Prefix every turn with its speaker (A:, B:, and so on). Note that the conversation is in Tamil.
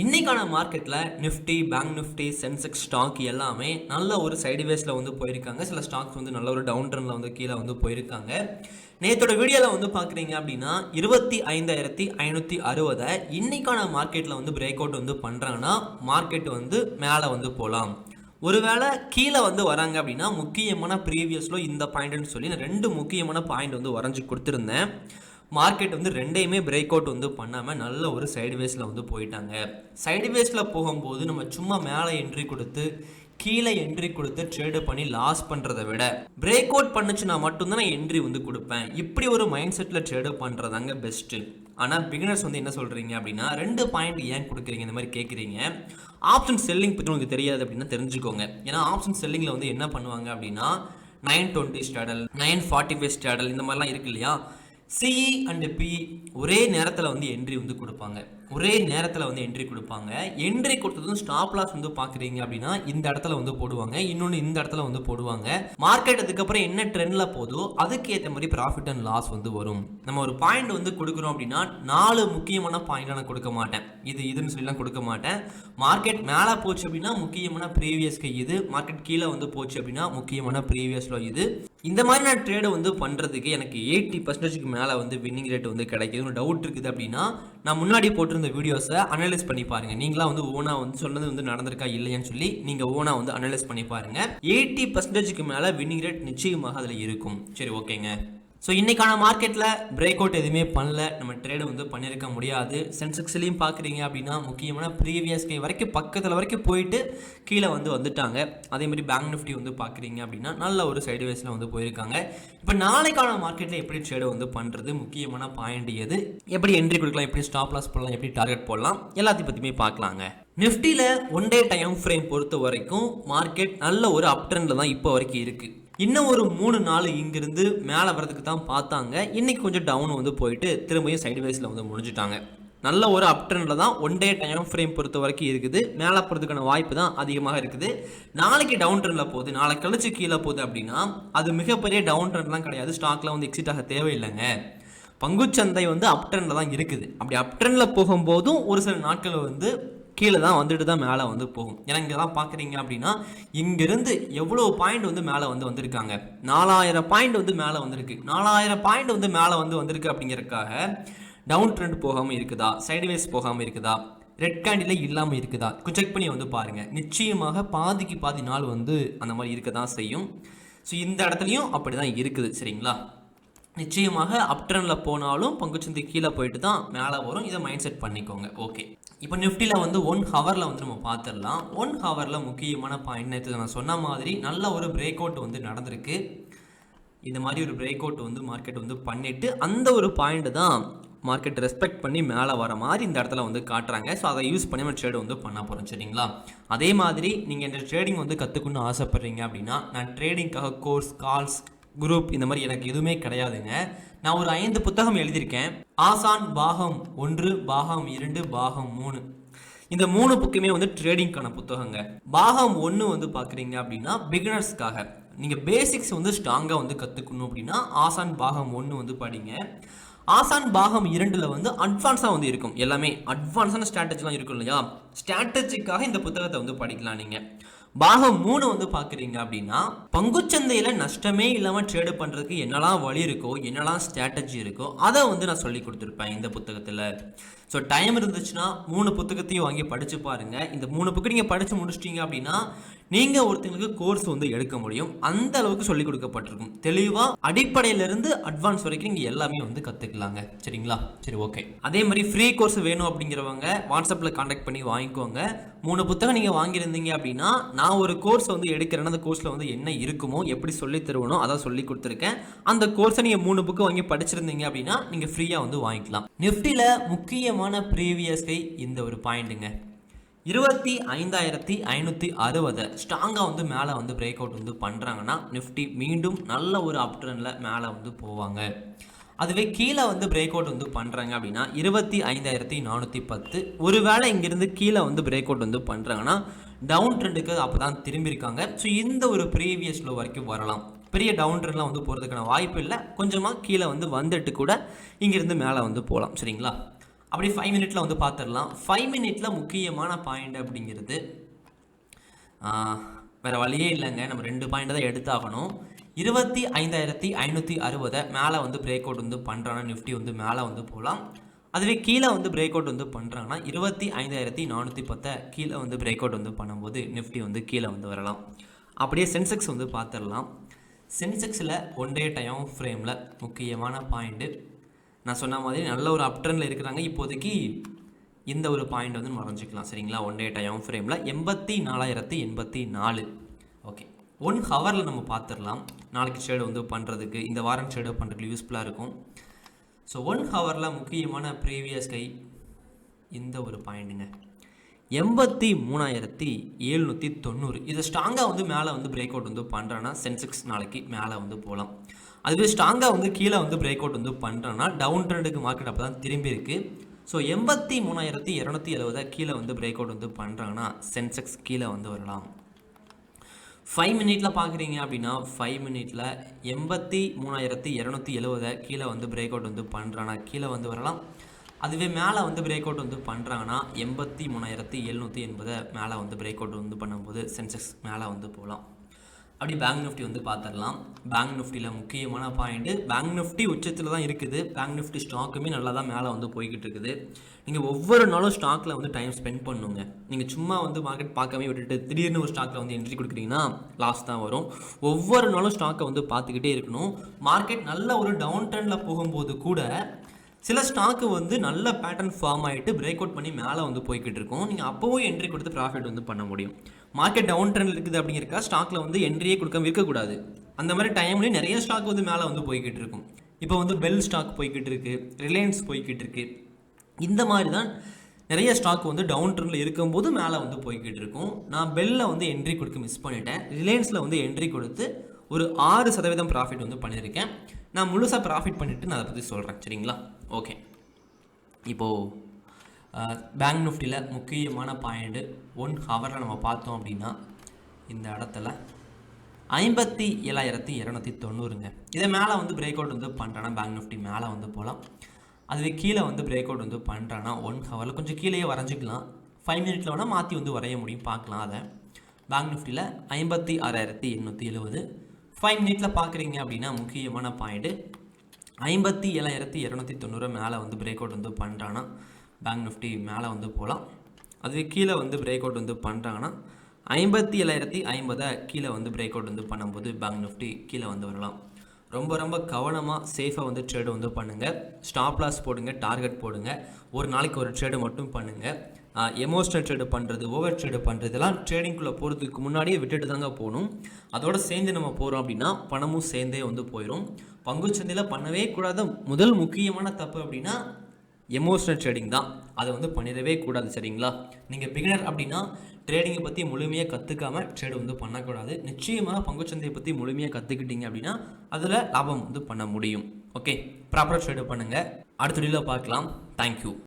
A: இன்றைக்கான மார்க்கெட்டில் Nifty bank Nifty Sensex stock எல்லாமே நல்ல ஒரு சைடு வேஸில் வந்து போயிருக்காங்க. சில ஸ்டாக்ஸ் வந்து நல்ல ஒரு டவுன் ட்ரெண்டில் வந்து கீழே வந்து போயிருக்காங்க. நேற்றோட வீடியோவில் வந்து பார்க்குறீங்க அப்படின்னா இருபத்தி ஐந்தாயிரத்தி ஐநூற்றி அறுபதை இன்றைக்கான மார்க்கெட்டில் வந்து பிரேக் அவுட் வந்து பண்ணுறாங்கன்னா மார்க்கெட் வந்து மேலே வந்து போகலாம் ஒருவேளை கீழே வந்து வராங்க அப்படின்னா முக்கியமான ப்ரீவியஸில் இந்த பாயிண்ட்னு சொல்லி நான் ரெண்டு முக்கியமான பாயிண்ட் வந்து வரைஞ்சி கொடுத்துருந்தேன். மார்க்கெட் வந்து ரெண்டையுமே பிரேக் அவுட் வந்து பண்ணாமல் நல்ல ஒரு சைடுவேஸில் வந்து போயிட்டாங்க. சைடுவேஸில் போகும்போது நம்ம சும்மா மேலே என்ட்ரி கொடுத்து கீழே என்ட்ரி கொடுத்து ட்ரேடு பண்ணி லாஸ் பண்ணுறதை விட பிரேக் அவுட் பண்ணுச்சுன்னா மட்டும்தான் நான் என்ட்ரி வந்து கொடுப்பேன். இப்படி ஒரு மைண்ட் செட்டில் ட்ரேடு பண்ணுறதாங்க பெஸ்ட்டு ஆனால் பிகினர்ஸ் வந்து என்ன சொல்கிறீங்க அப்படின்னா ரெண்டு பாயிண்ட் ஏன் கொடுக்குறீங்க? இந்த மாதிரி கேட்குறீங்க ஆப்ஷன் செல்லிங் பற்றி உங்களுக்கு தெரியாது அப்படின்னா தெரிஞ்சுக்கோங்க. ஏன்னா ஆப்ஷன் செல்லிங்கில் வந்து என்ன பண்ணுவாங்க அப்படின்னா nine twenty straddle nine forty five straddle இந்த மாதிரிலாம் இருக்கு இல்லையா? சிஇ அண்டு பி ஒரே நேரத்தில் வந்து என்ட்ரி வந்து கொடுப்பாங்க. ஒரே நேரத்தில் வந்து என்ட்ரி கொடுப்பாங்க. என்ட்ரி கொடுத்ததும் ஸ்டாப் லாஸ் வந்து பார்க்குறீங்க அப்படின்னா இந்த இடத்துல வந்து போடுவாங்க. இன்னொன்று இந்த இடத்துல வந்து போடுவாங்க. மார்க்கெட் அதுக்கப்புறம் என்ன ட்ரெண்டில் போதோ அதுக்கு ஏற்ற மாதிரி ப்ராஃபிட் அண்ட் லாஸ் வந்து வரும். நம்ம ஒரு பாயிண்ட் வந்து கொடுக்குறோம் அப்படின்னா நாலு முக்கியமான பாயிண்ட் நான் கொடுக்க மாட்டேன். இது இதுன்னு சொல்லிலாம் கொடுக்க மாட்டேன். மார்க்கெட் மேலே போச்சு அப்படின்னா முக்கியமான ப்ரீவியஸ்க்கு இது. மார்க்கெட் கீழே வந்து போச்சு அப்படின்னா முக்கியமான ப்ரீவியஸில் இது. இந்த மாதிரி நான் ட்ரேடை வந்து பண்ணுறதுக்கு எனக்கு எயிட்டி பர்சன்டேஜ்க்கு மேலே வந்து வின்னிங் ரேட் வந்து கிடைக்குது டவுட் இருக்குது அப்படின்னா நான் முன்னாடி போட்டிருந்த வீடியோஸை அனலைஸ் பண்ணி பாருங்க. நீங்களா வந்து ஓனா வந்து சொன்னது வந்து நடந்திருக்கா இல்லையான்னு சொல்லி நீங்கள் ஓனா வந்து அனலைஸ் பண்ணி பாருங்க. எயிட்டி பர்சன்டேஜ்க்கு மேலே வின்னிங் ரேட் நிச்சயமாக அதில் இருக்கும். சரி ஓகேங்க ஸோ இன்னைக்கான மார்க்கெட்டில் பிரேக் அவுட் எதுவுமே பண்ணல. நம்ம ட்ரேடு வந்து பண்ணியிருக்க முடியாது. சென்செக்ஸ்லேயும் பார்க்குறீங்க அப்படின்னா முக்கியமான ப்ரீவியஸ் கை வரைக்கும் பக்கத்தில் வரைக்கும் போயிட்டு கீழே வந்து வந்துட்டாங்க. அதே மாதிரி பேங்க் நிஃப்டி வந்து பார்க்குறீங்க அப்படின்னா நல்ல ஒரு சைடு வேஸில் வந்து போயிருக்காங்க. இப்போ நாளைக்கான மார்க்கெட்டில் எப்படி ட்ரேடு வந்து பண்ணுறது முக்கியமான பாயிண்ட் எது? எப்படி என்ட்ரி கொடுக்கலாம்? எப்படி ஸ்டாப் லாஸ் போடலாம்? எப்படி டார்கெட் போடலாம்? எல்லாத்தையும் பற்றியுமே பார்க்கலாங்க. நிஃப்டியில் ஒன் டே டைம் ஃப்ரேம் பொறுத்த வரைக்கும் மார்க்கெட் நல்ல ஒரு அப் ட்ரெண்டில் தான் இப்போ வரைக்கும் இருக்குது இன்னும் ஒரு மூணு நாள் இங்கிருந்து மேலே வரதுக்கு தான் பார்த்தாங்க. இன்னைக்கு கொஞ்சம் டவுன் வந்து போயிட்டு திரும்பியும் சைடு வைஸில் வந்து முடிஞ்சுட்டாங்க. நல்ல ஒரு அப் ட்ரெண்டில் தான் ஒன் டே டைம் ஃப்ரேம் பொறுத்த வரைக்கும் இருக்குது. மேலே போகிறதுக்கான வாய்ப்பு தான் அதிகமாக இருக்குது. நாளைக்கு டவுன் ட்ரெண்டில் போகுது. நாளை கழிச்சு கீழே போகுது அப்படின்னா அது மிகப்பெரிய டவுன் ட்ரெண்ட்லாம் கிடையாது ஸ்டாக்ல வந்து எக்ஸிட் ஆக தேவையில்லைங்க. பங்குச்சந்தை வந்து அப் ட்ரெண்டில் தான் இருக்குது. அப்படி அப் ட்ரெண்டில் போகும்போதும் ஒரு சில நாட்கள் வந்து கீழே தான் வந்துட்டு தான் மேலே வந்து போகும். ஏன்னா இங்கே தான் பார்க்குறீங்க அப்படின்னா இங்கேருந்து எவ்வளோ பாயிண்ட் வந்து மேலே வந்து வந்திருக்காங்க? நாலாயிரம் பாயிண்ட் வந்து மேலே வந்திருக்கு. நாலாயிரம் பாயிண்ட் வந்து மேலே வந்து வந்திருக்கு அப்படிங்கிறதுக்காக டவுன் ட்ரெண்ட் போகாமல் இருக்குதா? சைடுவேஸ் போகாமல் இருக்குதா? ரெட் கேண்டிலே இல்லாமல் இருக்குதா? செக் பண்ணி வந்து பாருங்கள் நிச்சயமாக பாதிக்கு பாதி நாள் வந்து அந்த மாதிரி இருக்க தான் செய்யும். ஸோ இந்த இடத்துலையும் அப்படி தான் இருக்குது. சரிங்களா? நிச்சயமாக அப் போனாலும் பங்குச்சந்தை கீழே போயிட்டு தான் மேலே வரும். இதை மைண்ட் செட் பண்ணிக்கோங்க. ஓகே இப்போ நிஃப்டியில் வந்து ஒன் ஹவரில் வந்து நம்ம பார்த்துடலாம் ஒன் ஹவரில் முக்கியமான பாயிண்ட் நேற்று நான் சொன்ன மாதிரி நல்ல ஒரு பிரேக் அவுட் வந்து நடந்திருக்கு. இந்த மாதிரி ஒரு பிரேக் அவுட் வந்து மார்க்கெட் வந்து பண்ணிவிட்டு அந்த ஒரு பாயிண்ட் தான் மார்க்கெட் ரெஸ்பெக்ட் பண்ணி மேலே வர மாதிரி இந்த இடத்துல வந்து காட்டுறாங்க. ஸோ அதை யூஸ் பண்ணி நம்ம ட்ரேடு வந்து பண்ண போகிறோம் சரிங்களா? அதே மாதிரி நீங்கள் இந்த ட்ரேடிங் வந்து கற்றுக்கணும்னு ஆசைப்பட்றீங்க அப்படின்னா நான் ட்ரேடிங்காக கோர்ஸ் கால்ஸ் குரூப் இந்த மாதிரி எனக்கு எதுவுமே கிடையாதுங்க. நான் ஒரு ஐந்து புத்தகம் எழுதியிருக்கேன். ஆசான் பாகம் ஒன்று பாகம் இரண்டு பாகம் மூணு. இந்த மூணு புக்குமே வந்து ட்ரேடிங்க்கான புத்தகங்க. பாகம் ஒன்று வந்து பார்க்குறீங்க அப்படின்னா பிகினர்ஸ்க்காக நீங்கள் பேசிக்ஸ் வந்து ஸ்ட்ராங்காக வந்து கற்றுக்கணும் அப்படின்னா ஆசான் பாகம் ஒன்று வந்து படிங்க. ஆசான் பாகம் இரண்டில் வந்து அட்வான்ஸாக வந்து இருக்கும். எல்லாமே அட்வான்ஸான ஸ்ட்ராட்டஜிலாம் இருக்கும் இல்லையா? ஸ்ட்ராட்டஜிக்காக இந்த புத்தகத்தை வந்து படிக்கலாம் நீங்கள் பாகம் மூணு வந்து பார்க்குறீங்க அப்படின்னா பங்குச்சந்தையில் நஷ்டமே இல்லாமல் ட்ரேடு பண்ணுறதுக்கு என்னெல்லாம் வழி இருக்கோ என்னெல்லாம் ஸ்ட்ராட்டஜி இருக்கோ அதை வந்து நான் சொல்லி கொடுத்துருப்பேன் இந்த புத்தகத்தில். ஸோ டைம் இருந்துச்சுன்னா மூணு புத்தகத்தையும் வாங்கி படித்து பாருங்கள் இந்த மூணு புக்கு நீங்கள் படித்து முடிச்சிட்டீங்க அப்படின்னா நீங்கள் ஒருத்தங்களுக்கு கோர்ஸ் வந்து எடுக்க முடியும். அந்த அளவுக்கு சொல்லிக் கொடுக்கப்பட்டிருக்கும். தெளிவாக அடிப்படையிலிருந்து அட்வான்ஸ் வரைக்கும் நீங்கள் எல்லாமே வந்து கற்றுக்கலாங்க சரிங்களா? சரி ஓகே அதே மாதிரி ஃப்ரீ கோர்ஸ் வேணும் அப்படிங்கிறவங்க வாட்ஸ்அப்பில் காண்டாக்ட் பண்ணி வாங்கிக்கோங்க. மூணு புத்தகம் நீங்கள் வாங்கியிருந்தீங்க அப்படின்னா நான் ஒரு கோர்ஸ் வந்து எடுக்கிறேன்னா அந்த கோர்ஸில் வந்து என்ன இருக்குமோ எப்படி சொல்லி தருவனோ அதான் சொல்லி கொடுத்துருக்கேன். அந்த கோர்ஸை நீங்கள் மூணு புக்கு வாங்கி படிச்சிருந்தீங்க அப்படின்னா நீங்கள் ஃப்ரீயாக வந்து வாங்கிக்கலாம். நிஃப்டியில் முக்கியமான ப்ரீவியஸ் கை இந்த ஒரு பாயிண்ட்டுங்க இருபத்தி ஐந்தாயிரத்தி ஐநூற்றி அறுபதை. ஸ்ட்ராங்காக வந்து மேலே வந்து பிரேக் அவுட் வந்து பண்ணுறாங்கன்னா நிஃப்டி மீண்டும் நல்ல ஒரு அப் ட்ரெண்டில் மேலே வந்து போவாங்க. அதுவே கீழே வந்து பிரேக் அவுட் வந்து பண்ணுறாங்க அப்படின்னா இருபத்தி ஐந்தாயிரத்தி நானூற்றி பத்து. ஒருவேளை இங்கேருந்து கீழே வந்து பிரேக் அவுட் வந்து பண்ணுறாங்கன்னா டவுன் ட்ரெண்டுக்கு அப்போ தான் திரும்பியிருக்காங்க. ஸோ இந்த ஒரு ப்ரீவியஸ் லோ வரைக்கும் வரலாம். பெரிய டவுன் ட்ரெண்ட்லாம் வந்து போகிறதுக்கான வாய்ப்பு இல்லை. கொஞ்சமாக கீழே வந்து வந்துட்டு கூட இங்கேருந்து மேலே வந்து போகலாம். சரிங்களா? அப்படியே ஃபைவ் மினிட்ல வந்து பார்த்துடலாம் ஃபைவ் மினிட்ல முக்கியமான பாயிண்ட் அப்படிங்கிறது வேற வழியே இல்லைங்க. நம்ம ரெண்டு பாயிண்ட் தான் எடுத்தாகணும். இருபத்தி ஐந்தாயிரத்தி ஐநூற்றி அறுபதை மேலே வந்து பிரேக் அவுட் வந்து பண்ணுறாங்கன்னா நிஃப்டி வந்து மேலே வந்து போகலாம். அதுவே கீழே வந்து பிரேக் அவுட் வந்து பண்ணுறாங்கன்னா இருபத்தி ஐந்தாயிரத்தி நானூற்றி பத்தை கீழே வந்து பிரேக் அவுட் வந்து பண்ணும்போது நிஃப்டி வந்து கீழே வந்து வரலாம். அப்படியே சென்செக்ஸ் வந்து பார்த்துடலாம் சென்செக்ஸில் ஒன் டே டைம் ஃப்ரேமில் முக்கியமான பாயிண்ட்டு நான் சொன்ன மாதிரி நல்ல ஒரு அப்ட்ரெண்டில் இருக்கிறாங்க. இப்போதைக்கு இந்த ஒரு பாயிண்ட் வந்து மறைஞ்சிக்கலாம் சரிங்களா? ஒன் டே டைம் ஃப்ரேமில் எண்பத்தி நாலாயிரத்தி எண்பத்தி நாலு. ஓகே ஒன் ஹவரில் நம்ம பார்த்துடலாம். நாளைக்கு ஷேடு வந்து பண்ணுறதுக்கு இந்த வாரம் ஷேடு பண்ணுறதுக்கு யூஸ்ஃபுல்லாக இருக்கும். ஸோ ஒன் ஹவரில் முக்கியமான ப்ரீவியஸ் கை இந்த ஒரு பாயிண்ட்டுங்க எண்பத்தி மூணாயிரத்தி எழுநூற்றி தொண்ணூறு. இதை ஸ்ட்ராங்காக வந்து மேலே வந்து பிரேக் அவுட் வந்து பண்ணுறேன்னா சென்செக்ஸ் நாளைக்கு மேலே வந்து போகலாம் அதுவே ஸ்ட்ராங்காக வந்து கீழே வந்து பிரேக் அவுட் வந்து பண்ணுறேன்னா டவுன் ட்ரெண்டுக்கு மார்க்கெட் அப்போ தான் திரும்பி இருக்குது ஸோ எண்பத்தி மூணாயிரத்தி இரநூத்தி எழுபதை கீழே வந்து பிரேக் அவுட் வந்து பண்ணுறாங்கன்னா சென்செக்ஸ் கீழே வந்து வரலாம். ஃபைவ் மினிட்ல பார்க்குறீங்க அப்படின்னா ஃபைவ் மினிட்ல எண்பத்தி மூணாயிரத்தி இரநூத்தி எழுபதை கீழே வந்து பிரேக் அவுட் வந்து பண்ணுறாங்கன்னா கீழே வந்து வரலாம். அதுவே மேலே வந்து பிரேக் அவுட் வந்து பண்ணுறாங்கன்னா எண்பத்தி மூணாயிரத்தி எழுநூற்றி எண்பதை மேலே வந்து பிரேக் அவுட் வந்து பண்ணும்போது சென்செக்ஸ் மேலே வந்து போகலாம். அப்படி பேங்க் நிஃப்டி வந்து பார்த்துடலாம். பேங்க் நிஃப்டியில் முக்கியமான பாயிண்ட்டு பேங்க் நிஃப்டி உச்சத்தில் தான் இருக்குது. பேங்க் நிஃப்டி ஸ்டாக்குமே நல்லா தான் மேலே வந்து போய்கிட்டு இருக்குது. நீங்கள் ஒவ்வொரு நாளும் ஸ்டாக்கில் வந்து டைம் ஸ்பெண்ட் பண்ணுங்க. நீங்கள் சும்மா வந்து மார்க்கெட் பார்க்கவே விட்டுட்டு திடீர்னு ஒரு ஸ்டாக்கில் வந்து என்ட்ரி கொடுக்குறீங்கன்னா லாஸ் தான் வரும். ஒவ்வொரு நாளும் ஸ்டாக்கை வந்து பார்த்துக்கிட்டே இருக்கணும். மார்க்கெட் நல்ல ஒரு டவுன் ட்ரெண்டில் போகும்போது கூட சில ஸ்டாக்கு வந்து நல்ல பேட்டர்ன் ஃபார்ம் ஆகிட்டு பிரேக் அவுட் பண்ணி மேலே வந்து போய்கிட்டு இருக்கும். நீங்கள் அப்போவும் என்ட்ரி கொடுத்து ப்ராஃபிட் வந்து பண்ண முடியும். மார்க்கெட் டவுன் ட்ரெண்ட் இருக்குது அப்படிங்கிறக்கா ஸ்டாக்கில் வந்து என்ட்ரியே கொடுக்க இருக்கக்கூடாது. அந்த மாதிரி டைம்லேயும் நிறைய ஸ்டாக் வந்து மேலே வந்து போய்கிட்டு இருக்கும். இப்போ வந்து பெல் ஸ்டாக் போய்கிட்டு இருக்கு ரிலையன்ஸ் போய்கிட்டு இருக்கு. இந்த மாதிரி தான் நிறைய ஸ்டாக் வந்து டவுன் ட்ரெண்டில் இருக்கும்போது மேலே வந்து போய்கிட்டு இருக்கும். நான் பெல்ல வந்து என்ட்ரி கொடுக்க மிஸ் பண்ணிட்டேன். ரிலையன்ஸில் வந்து என்ட்ரி கொடுத்து ஒரு ஆறு சதவீதம் ப்ராஃபிட் வந்து பண்ணியிருக்கேன். நான் முழுசாக ப்ராஃபிட் பண்ணிவிட்டு நான் அதை பற்றி சொல்கிறேன் சரிங்களா? ஓகே இப்போது பேங்க் நிஃப்டியில் முக்கியமான பாயிண்ட்டு ஒன் ஹவரில் நம்ம பார்த்தோம் அப்படின்னா இந்த இடத்துல ஐம்பத்தி ஏழாயிரத்தி இரநூத்தி தொண்ணூறுங்க. இதை மேலே வந்து பிரேக் அவுட் வந்து பண்ணுறேன்னா பேங்க் நிஃப்டி மேலே வந்து போகலாம் அதுவே கீழே வந்து பிரேக் அவுட் வந்து பண்ணுறேன்னா ஒன் ஹவரில் கொஞ்சம் கீழேயே வரைஞ்சிக்கலாம். ஃபைவ் மினிட்ல வேணால் மாற்றி வந்து வரைய முடியும். பார்க்கலாம் அதை. பேங்க் நிஃப்டியில் ஐம்பத்தி ஆறாயிரத்தி எண்ணூற்றி எழுபது ஃபைவ் மினிட்ல பார்க்குறீங்க அப்படின்னா முக்கியமான பாயிண்ட்டு ஐம்பத்தி ஏழாயிரத்தி இரநூத்தி தொண்ணூறு மேலே வந்து பிரேக் அவுட் வந்து பண்ணுறாங்கன்னா பேங்க் நிஃப்டி மேலே வந்து போகலாம் அதுவே கீழே வந்து பிரேக் அவுட் வந்து பண்ணுறாங்கன்னா ஐம்பத்தி ஏழாயிரத்தி ஐம்பதை கீழே வந்து பிரேக் அவுட் வந்து பண்ணும்போது பேங்க் நிஃப்டி கீழே வந்து வரலாம். ரொம்ப ரொம்ப கவனமாக சேஃபாக வந்து ட்ரேடு வந்து பண்ணுங்கள் ஸ்டாப் லாஸ் போடுங்க டார்கெட் போடுங்க. ஒரு நாளைக்கு ஒரு ட்ரேடு மட்டும் பண்ணுங்கள் எமோஷனல் ட்ரேடு பண்ணுறது ஓவர் ட்ரேடு பண்ணுறது இதெல்லாம் ட்ரேடிங்குள்ளே போகிறதுக்கு முன்னாடியே விட்டுட்டு தாங்க போகணும். அதோட சேர்ந்து நம்ம போகிறோம் அப்படின்னா பணமும் சேர்ந்தே வந்து போயிடும் பங்குச்சந்தையில் பண்ணவே கூடாத. முதல் முக்கியமான தப்பு அப்படின்னா எமோஷனல் ட்ரேடிங் தான். அதை வந்து பண்ணிடவே கூடாது சரிங்களா? நீங்கள் பிகினர் அப்படின்னா ட்ரேடிங்கை பற்றி முழுமையாக கற்றுக்காம ட்ரேடு வந்து பண்ணக்கூடாது. நிச்சயமாக பங்குச்சந்தையை பற்றி முழுமையாக கற்றுக்கிட்டீங்க அப்படின்னா அதில் லாபம் வந்து பண்ண முடியும். ஓகே ப்ராப்பராக ட்ரேடு பண்ணுங்கள் அடுத்த வீடியோவில் பார்க்கலாம். தேங்க்யூ